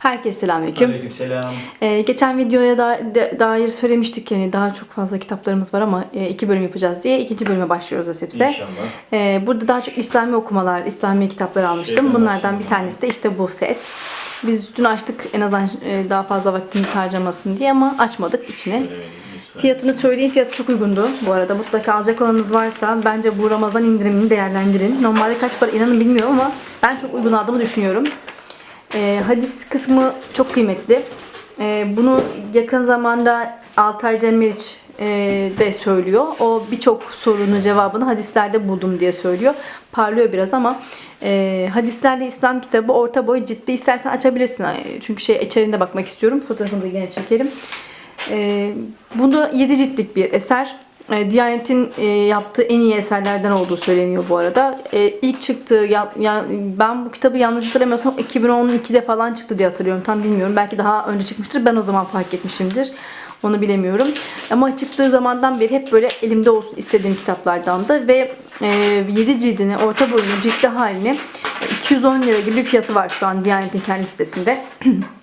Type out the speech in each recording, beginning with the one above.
Herkese selamünaleyküm. Aleykümselam. Ee, geçen videoya da, da- dair söylemiştik yani daha çok fazla kitaplarımız var ama e, iki bölüm yapacağız diye ikinci bölüme başlıyoruz nasipse. İnşallah. Ee, burada daha çok İslami okumalar, İslami kitaplar almıştım. Şeyden Bunlardan bir tanesi de işte bu set. Biz üstünü açtık en azından e, daha fazla vaktimiz harcamasın diye ama açmadık misal. Fiyatını söyleyeyim. Fiyatı çok uygundu bu arada. Mutlaka alacak olanınız varsa bence bu Ramazan indirimini değerlendirin. Normalde kaç para inanın bilmiyorum ama ben çok uygun aldığımı düşünüyorum. Ee, hadis kısmı çok kıymetli. Ee, bunu yakın zamanda Altay Cemmeriç e, de söylüyor. O birçok sorunun cevabını hadislerde buldum diye söylüyor. Parlıyor biraz ama e, hadislerle İslam kitabı orta boy ciddi istersen açabilirsin. Çünkü şey içeriğinde bakmak istiyorum. Fotoğrafını da yine çekerim. Ee, bu da 7 ciltlik bir eser. Ee, Diyanet'in e, yaptığı en iyi eserlerden olduğu söyleniyor bu arada. Ee, ilk çıktığı, ben bu kitabı yanlış hatırlamıyorsam 2012'de falan çıktı diye hatırlıyorum. Tam bilmiyorum. Belki daha önce çıkmıştır. Ben o zaman fark etmişimdir. Onu bilemiyorum. Ama çıktığı zamandan beri hep böyle elimde olsun istediğim kitaplardandı. Ve e, 7 cildini, orta boyunu, ciltli halini 210 lira gibi fiyatı var şu an Diyanet'in kendi sitesinde.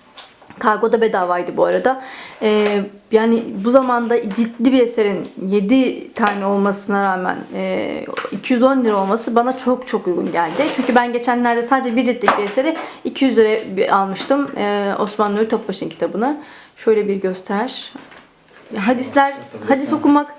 Kargo da bedavaydı bu arada. Ee, yani bu zamanda ciddi bir eserin 7 tane olmasına rağmen e, 210 lira olması bana çok çok uygun geldi. Çünkü ben geçenlerde sadece bir ciltlik bir eseri 200 liraya bir almıştım. Ee, Osman Nuri Topbaş'ın kitabını. Şöyle bir göster. Hadisler, hadis okumak,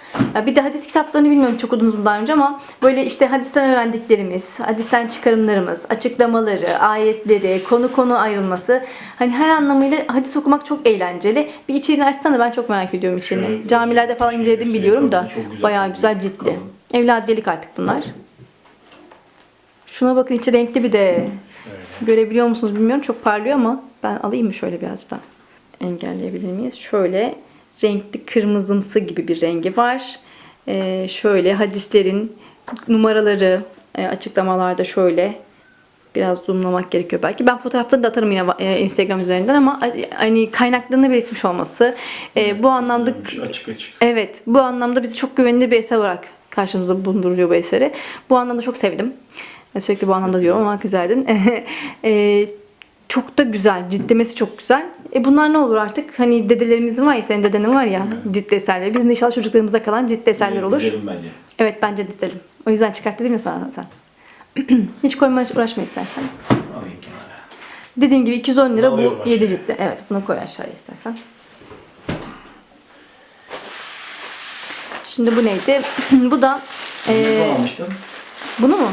bir de hadis kitaplarını bilmiyorum çok okudunuz mu daha önce ama böyle işte hadisten öğrendiklerimiz, hadisten çıkarımlarımız, açıklamaları, ayetleri, konu konu ayrılması. Hani her anlamıyla hadis okumak çok eğlenceli. Bir içeriğini açsana ben çok merak ediyorum içeriğini. Şöyle, Camilerde falan şey, inceledim şey biliyorum da güzel, bayağı güzel ciddi. kalın. Evladiyelik artık bunlar. Şuna bakın içi renkli bir de. Şöyle. Görebiliyor musunuz bilmiyorum. Çok parlıyor ama ben alayım mı şöyle biraz da? Engelleyebilir miyiz? Şöyle renkli kırmızımsı gibi bir rengi var. Ee, şöyle hadislerin numaraları e, açıklamalarda şöyle biraz zoomlamak gerekiyor belki. Ben fotoğrafları da atarım yine e, Instagram üzerinden ama hani kaynaklarını belirtmiş olması e, bu anlamda Açık açık. Evet, bu anlamda bizi çok güvenilir bir eser olarak karşımızda bulunduruyor bu eseri. Bu anlamda çok sevdim. E, Sürekli bu anlamda diyorum ama güzeldin. E, çok da güzel, cidlemesi çok güzel. E bunlar ne olur artık? Hani dedelerimizin var ya, senin dedenin var ya ciddi eserleri. Bizim de inşallah çocuklarımıza kalan ciddi eserler olur. Güzelim bence. Evet bence dizelim. O yüzden çıkart dedim ya sana zaten. Hiç koyma uğraşma istersen. Alayım kenara. Dediğim gibi 210 lira bu Alıyorum 7 aşağıya. ciltli. Evet bunu koy aşağıya istersen. Şimdi bu neydi? bu da e, almıştın? bunu mu?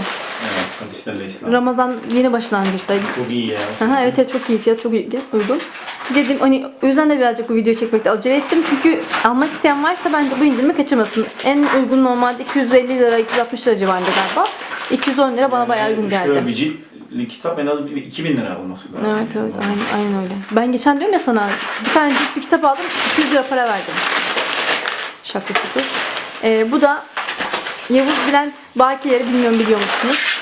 Evet. Hadislerle İslam. Ramazan yeni başlangıçta. Çok iyi ya. Aha, evet evet çok iyi fiyat çok iyi, uygun. Dedim hani o yüzden de birazcık bu videoyu çekmekte acele ettim. Çünkü almak isteyen varsa bence bu indirimi kaçırmasın. En uygun normalde 250 lira 260 lira civarında galiba. 210 lira bana bayağı uygun geldi. Şöyle bir ciltli kitap en az bir 2000 lira olması lazım. Evet evet aynen, aynen öyle. Ben geçen diyorum ya sana bir tane cilt bir kitap aldım 200 lira para verdim. Şaka şukur. Ee, bu da Yavuz Bülent Bakileri bilmiyorum biliyor musunuz?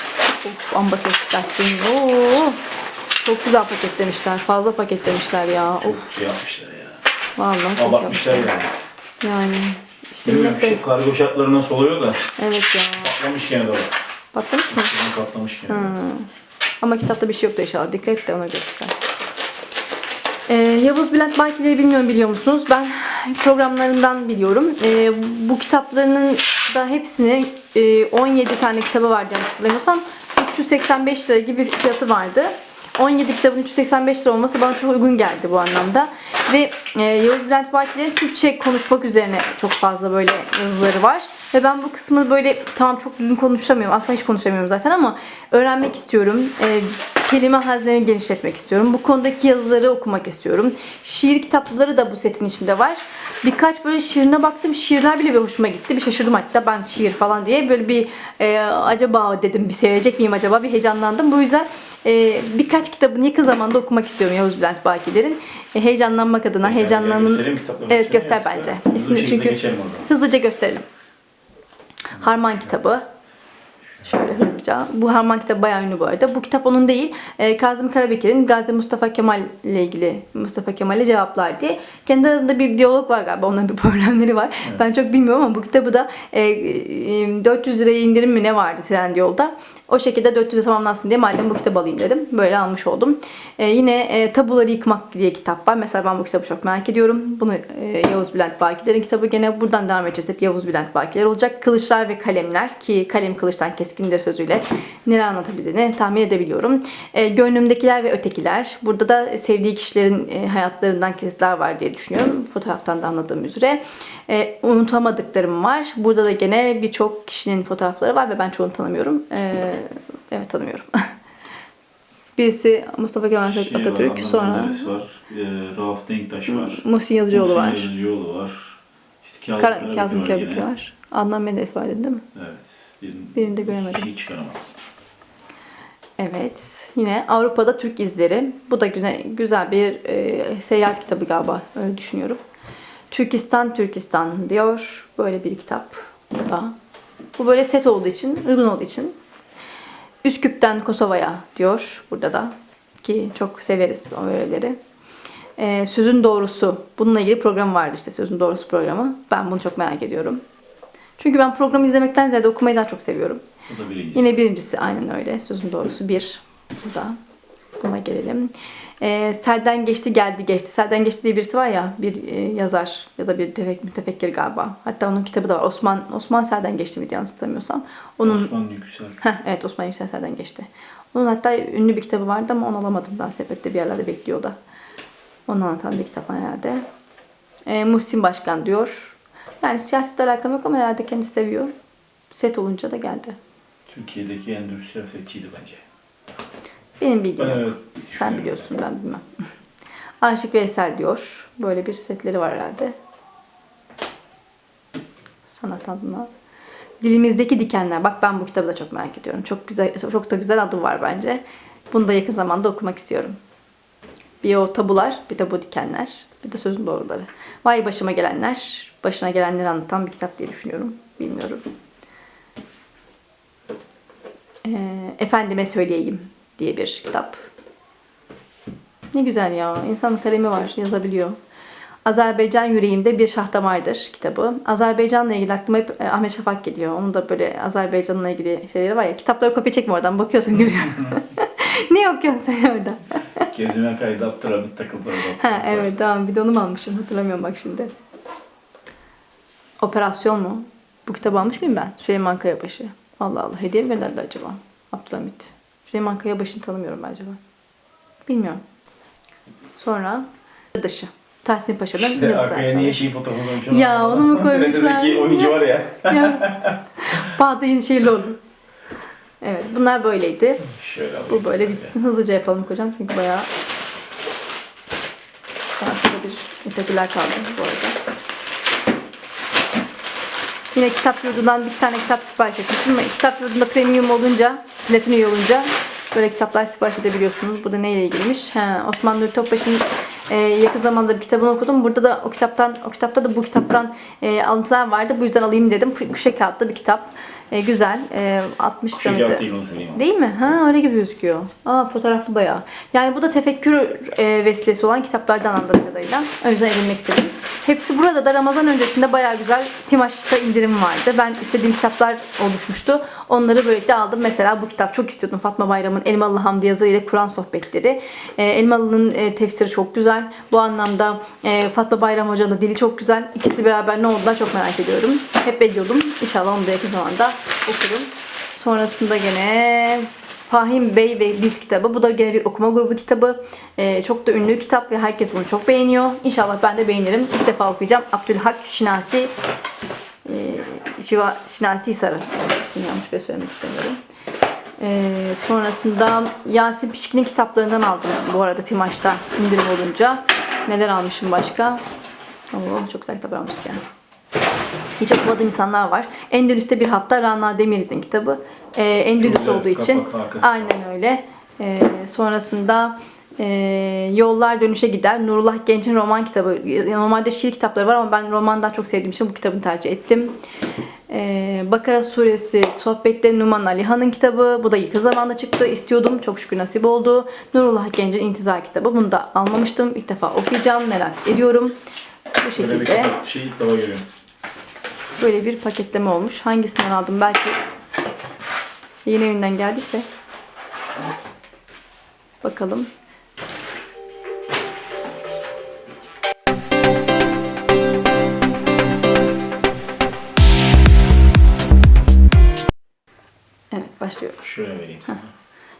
Of ambasayı çıkarttım. Oo, çok güzel paketlemişler. Fazla paketlemişler ya. Of şey yapmışlar ya. vallahi çok Abartmışlar yapmışlar. yani. Yani işte Bilmiyorum millet de şu kargo şartları nasıl oluyor da evet ya. patlamış gene de o. Patlamış mı? Patlamış gene. de. Ama kitapta bir şey yoktu inşallah. Dikkat et de ona göre çıkar. Ee, Yavuz Bülent Bakileri bilmiyorum biliyor musunuz? Ben programlarından biliyorum. Ee, bu kitaplarının da hepsini e, 17 tane kitabı vardı yanlış hatırlamıyorsam. 385 lira gibi fiyatı vardı. 17 kitabın 385 lira olması bana çok uygun geldi bu anlamda. Ve e, Yavuz Bülent Bakiler'in Türkçe konuşmak üzerine çok fazla böyle yazıları var. Ve ben bu kısmı böyle tamam çok düzgün konuşamıyorum. Aslında hiç konuşamıyorum zaten ama öğrenmek istiyorum. E, kelime haznemi genişletmek istiyorum. Bu konudaki yazıları okumak istiyorum. Şiir kitapları da bu setin içinde var. Birkaç böyle şiirine baktım. Şiirler bile bir hoşuma gitti. Bir şaşırdım hatta ben şiir falan diye. Böyle bir e, acaba dedim bir sevecek miyim acaba bir heyecanlandım. Bu yüzden e, birkaç kitabını yakın zamanda okumak istiyorum Yavuz Bülent Bakiler'in. E, heyecanlanmak adına, Yani heyecanlanmanın... Evet göster bence. İsmini çünkü hızlıca gösterelim. Harman kitabı. Şöyle hızlıca. Bu Harman kitabı bayağı ünlü bu arada. Bu kitap onun değil. Ee, Kazım Karabekir'in Gazi Mustafa Kemal ile ilgili Mustafa Kemal'e cevaplar diye. Kendi arasında bir diyalog var galiba. Onların bir problemleri var. Ben çok bilmiyorum ama bu kitabı da e, e, 400 liraya indirim mi ne vardı Trendyol'da. O şekilde 400'e tamamlansın diye madem bu kitabı alayım dedim. Böyle almış oldum. Ee, yine e, Tabuları Yıkmak diye kitap var. Mesela ben bu kitabı çok merak ediyorum. Bunu e, Yavuz Bülent Bakiler'in kitabı. Gene buradan devam edeceğiz. Hep Yavuz Bülent Bakiler olacak. Kılıçlar ve Kalemler ki kalem kılıçtan keskindir sözüyle neler anlatabildiğini tahmin edebiliyorum. E, Gönlümdekiler ve Ötekiler. Burada da sevdiği kişilerin e, hayatlarından kesitler var diye düşünüyorum. Fotoğraftan da anladığım üzere. E, unutamadıklarım var. Burada da gene birçok kişinin fotoğrafları var ve ben çoğunu tanımıyorum. E, evet tanımıyorum. Birisi Mustafa Kemal Şey var, Atatürk, Adnan sonra var. E, Rauf Denktaş var. Muhsin Yazıcıoğlu Muhsin var. Yazıcıoğlu var. İşte Kazım Kar- Karabekir Kazım var Karabekir yine. var. Adnan Menderes var dedin değil mi? Evet. Birin, Birini de göremedim. Şey çıkaramadım. Evet. Yine Avrupa'da Türk izleri. Bu da güzel güzel bir e, seyahat kitabı galiba. Öyle düşünüyorum. Türkistan Türkistan diyor. Böyle bir kitap. Bu da. Bu böyle set olduğu için, uygun olduğu için. Üsküp'ten Kosova'ya diyor burada da. Ki çok severiz o öğeleri. E, Sözün Doğrusu. Bununla ilgili program vardı işte Sözün Doğrusu programı. Ben bunu çok merak ediyorum. Çünkü ben programı izlemekten ziyade okumayı daha çok seviyorum. Bu da birincisi. Yine birincisi aynen öyle. Sözün doğrusu bir. Bu da. Buna gelelim. Ee, Serden geçti geldi geçti. Serden geçti diye birisi var ya bir e, yazar ya da bir tefek, mütefekkir galiba. Hatta onun kitabı da var. Osman Osman Serden geçti miydi yanlış hatırlamıyorsam. Onun Osman Yüksel. Heh, evet Osman Yüksel Serden geçti. Onun hatta ünlü bir kitabı vardı ama onu alamadım daha sepette bir yerlerde bekliyor da. Onu anlatan bir kitap herhalde. Ee, Muhsin Başkan diyor. Yani siyasetle alakam yok ama herhalde kendisi seviyor. Set olunca da geldi. Türkiye'deki endüstriyel setçiydi bence. Benim bilgim Ben yok. evet Sen biliyorsun ben bilmem. Aşık Veysel diyor. Böyle bir setleri var herhalde. Sanat adına. Dilimizdeki dikenler. Bak ben bu kitabı da çok merak ediyorum. Çok güzel, çok da güzel adı var bence. Bunu da yakın zamanda okumak istiyorum. Bir o tabular, bir de bu dikenler, bir de sözün doğruları. Vay başıma gelenler, başına gelenleri anlatan bir kitap diye düşünüyorum. Bilmiyorum. Ee, Efendime Söyleyeyim diye bir kitap. Ne güzel ya. İnsanın kalemi var. Yazabiliyor. Azerbaycan Yüreğimde Bir Şah Damardır kitabı. Azerbaycan'la ilgili aklıma hep e, Ahmet Şafak geliyor. Onun da böyle Azerbaycan'la ilgili şeyleri var ya. Kitapları kopya çekme oradan. Bakıyorsun görüyorsun. ne okuyorsun sen orada? Gezime kaydı Abdülhamit takıldı. Ha evet tamam. Bir de onu mu almışım? Hatırlamıyorum bak şimdi. Operasyon mu? Bu kitabı almış mıyım ben? Süleyman Kayabaşı. Allah Allah. Hediye mi gönderdi acaba? Abdülhamit. Süleyman Kayabaşı'nı tanımıyorum ben acaba. Bilmiyorum. Sonra dışı. Tahsin Paşa'dan İşte Yıldız arkaya niye şey fotoğrafı koymuşum? Ya, onu mu koymuşlar? TRT'deki oyuncu var ya. Yeni şeyli oldu. Evet bunlar böyleydi. Şöyle. Bu böyle biz hızlıca yapalım kocam çünkü bayağı Sonrasında bir mütekiler kaldı bu arada. Yine kitap yurdundan bir tane kitap sipariş etmiştim kitap yurdunda premium olunca, platin üye olunca böyle kitaplar sipariş edebiliyorsunuz. Bu da neyle ilgiliymiş? Ha, Osman Nuri Topbaş'ın e, yakın zamanda bir kitabını okudum. Burada da o kitaptan, o kitapta da bu kitaptan e, alıntılar vardı. Bu yüzden alayım dedim. Kuşe kağıtlı bir kitap. E, güzel. E, 60 lira Şu mıydı? kağıt değil onu söyleyeyim. ama. Değil mi? Ha öyle gibi gözüküyor. Aa fotoğraflı bayağı. Yani bu da tefekkür e, vesilesi olan kitaplardan anladığım kadarıyla. O yüzden edinmek istedim. Hepsi burada da Ramazan öncesinde bayağı güzel Timaş'ta indirim vardı. Ben istediğim kitaplar oluşmuştu. Onları böylelikle aldım. Mesela bu kitap çok istiyordum. Fatma Bayram'ın Elmalı Hamdi yazarı ile Kur'an sohbetleri. E, Elmalı'nın e, tefsiri çok güzel. Bu anlamda e, Fatma Bayram Hoca'nın dili çok güzel. İkisi beraber ne oldular çok merak ediyorum. Hep ediyordum. İnşallah onu da yakın zamanda okurum. Sonrasında gene Fahim Bey ve Biz kitabı. Bu da gene bir okuma grubu kitabı. Ee, çok da ünlü kitap ve herkes bunu çok beğeniyor. İnşallah ben de beğenirim. İlk defa okuyacağım. Abdülhak Şinasi e, Şiva, Şinasi Hisarı. İsmini yanlış bir söylemek istemiyorum. Ee, sonrasında Yasin Pişkin'in kitaplarından aldım. Bu arada Timaş'ta indirim olunca. Neler almışım başka? Oo, çok güzel kitaplar almışız yani. Hiç okumadığım insanlar var. Endülüs'te bir hafta Rana Demiriz'in kitabı. Ee, Endülüs güzel, olduğu için. Aynen öyle. Ee, sonrasında e, Yollar Dönüşe Gider. Nurullah Genç'in roman kitabı. Normalde şiir kitapları var ama ben romandan çok sevdiğim için bu kitabını tercih ettim. Ee, Bakara suresi Sohbette Numan Alihan'ın kitabı. Bu da yakın zamanda çıktı. İstiyordum. Çok şükür nasip oldu. Nurullah Genç'in İntizar kitabı. Bunu da almamıştım. İlk defa okuyacağım. Merak ediyorum. Bu Böyle bir şekilde kitap, şey ilk defa görüyorum. Böyle bir paketleme olmuş. Hangisinden aldım? Belki yeni evinden geldiyse. Bakalım. Evet başlıyorum. Şöyle vereyim sana.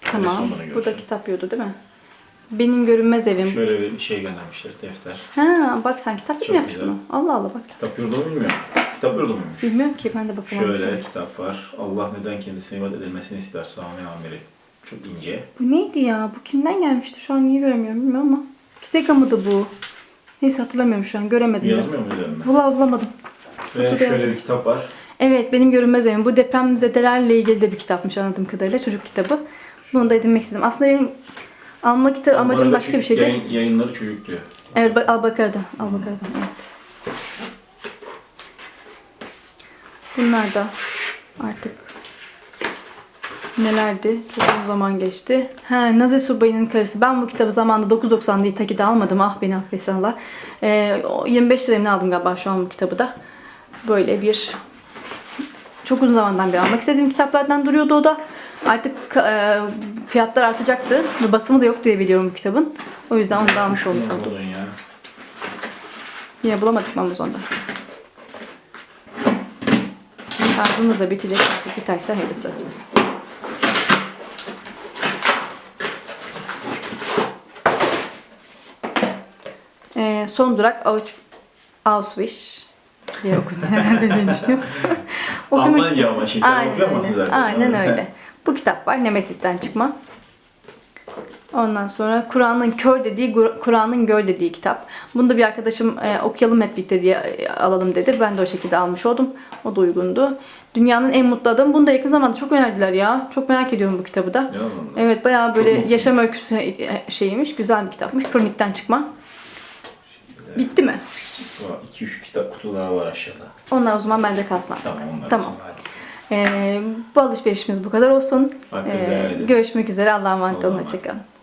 Tamam. sonunu Burada kitap yiyordu değil mi? Benim görünmez evim. Şöyle bir şey göndermişler, defter. Ha bak sen kitap mı yapmış bunu? Allah Allah bak. Kitap yurdu bilmiyorum. Kitap yurdu muymuş? Bilmiyorum ki ben de bakamadım. Şöyle kitap var. Allah neden kendisine ibadet edilmesini ister Sami Amiri. Çok ince. Bu neydi ya? Bu kimden gelmişti? Şu an niye göremiyorum bilmiyorum ama. Kiteka mıydı bu? Neyse hatırlamıyorum şu an. Göremedim. Yazmıyor mu üzerinde? Valla bulamadım. Ve Kutuda şöyle yazmıyor. bir kitap var. Evet benim görünmez evim. Bu depremzedelerle ilgili de bir kitapmış anladığım kadarıyla. Çocuk kitabı. Bunu da edinmek istedim. Aslında benim alma kitabı amacım başka bir şeydi. Yayın, yayınları çocuk diyor. Evet bak- Albakar'dan. Albakar'dan evet. Bunlar da artık nelerdi? Çok uzun zaman geçti. Ha, Nazi Subayı'nın karısı. Ben bu kitabı zamanında 9.90 diye takide almadım. Ah beni affetsin Allah. O 25 liraya aldım galiba şu an bu kitabı da. Böyle bir çok uzun zamandan beri almak istediğim kitaplardan duruyordu o da. Artık e, fiyatlar artacaktı. Ve Basımı da yok diye biliyorum bu kitabın. O yüzden onu da almış olmuş oldum. Ya. Yine bulamadık Amazon'da? Şarjımız da bitecek artık biterse hayırlısı. Ee, son durak Ausch- Auschwitz diye okunuyor herhalde diye düşünüyorum. Almanca ama şimdi sen Aynen zaten. Aynen öyle. Bu kitap var Nemesis'ten çıkma. Ondan sonra Kur'an'ın kör dediği, Kur'an'ın gör dediği kitap. Bunu da bir arkadaşım e, okuyalım hep birlikte diye e, alalım dedi. Ben de o şekilde almış oldum. O da uygundu. Dünyanın en mutlu adamı. Bunu da yakın zamanda çok önerdiler ya. Çok merak ediyorum bu kitabı da. Anlamda? Evet bayağı böyle yaşam öyküsü e, şeymiş. Güzel bir kitapmış. Kronikten çıkma. Bitti mi? 2-3 kitap kutuları var aşağıda. Onlar o zaman bende kalsın artık. Tamam. Tamam. Ee, bu alışverişimiz bu kadar olsun. Ee, görüşmek üzere. Allah'a emanet olun. Hoşçakalın.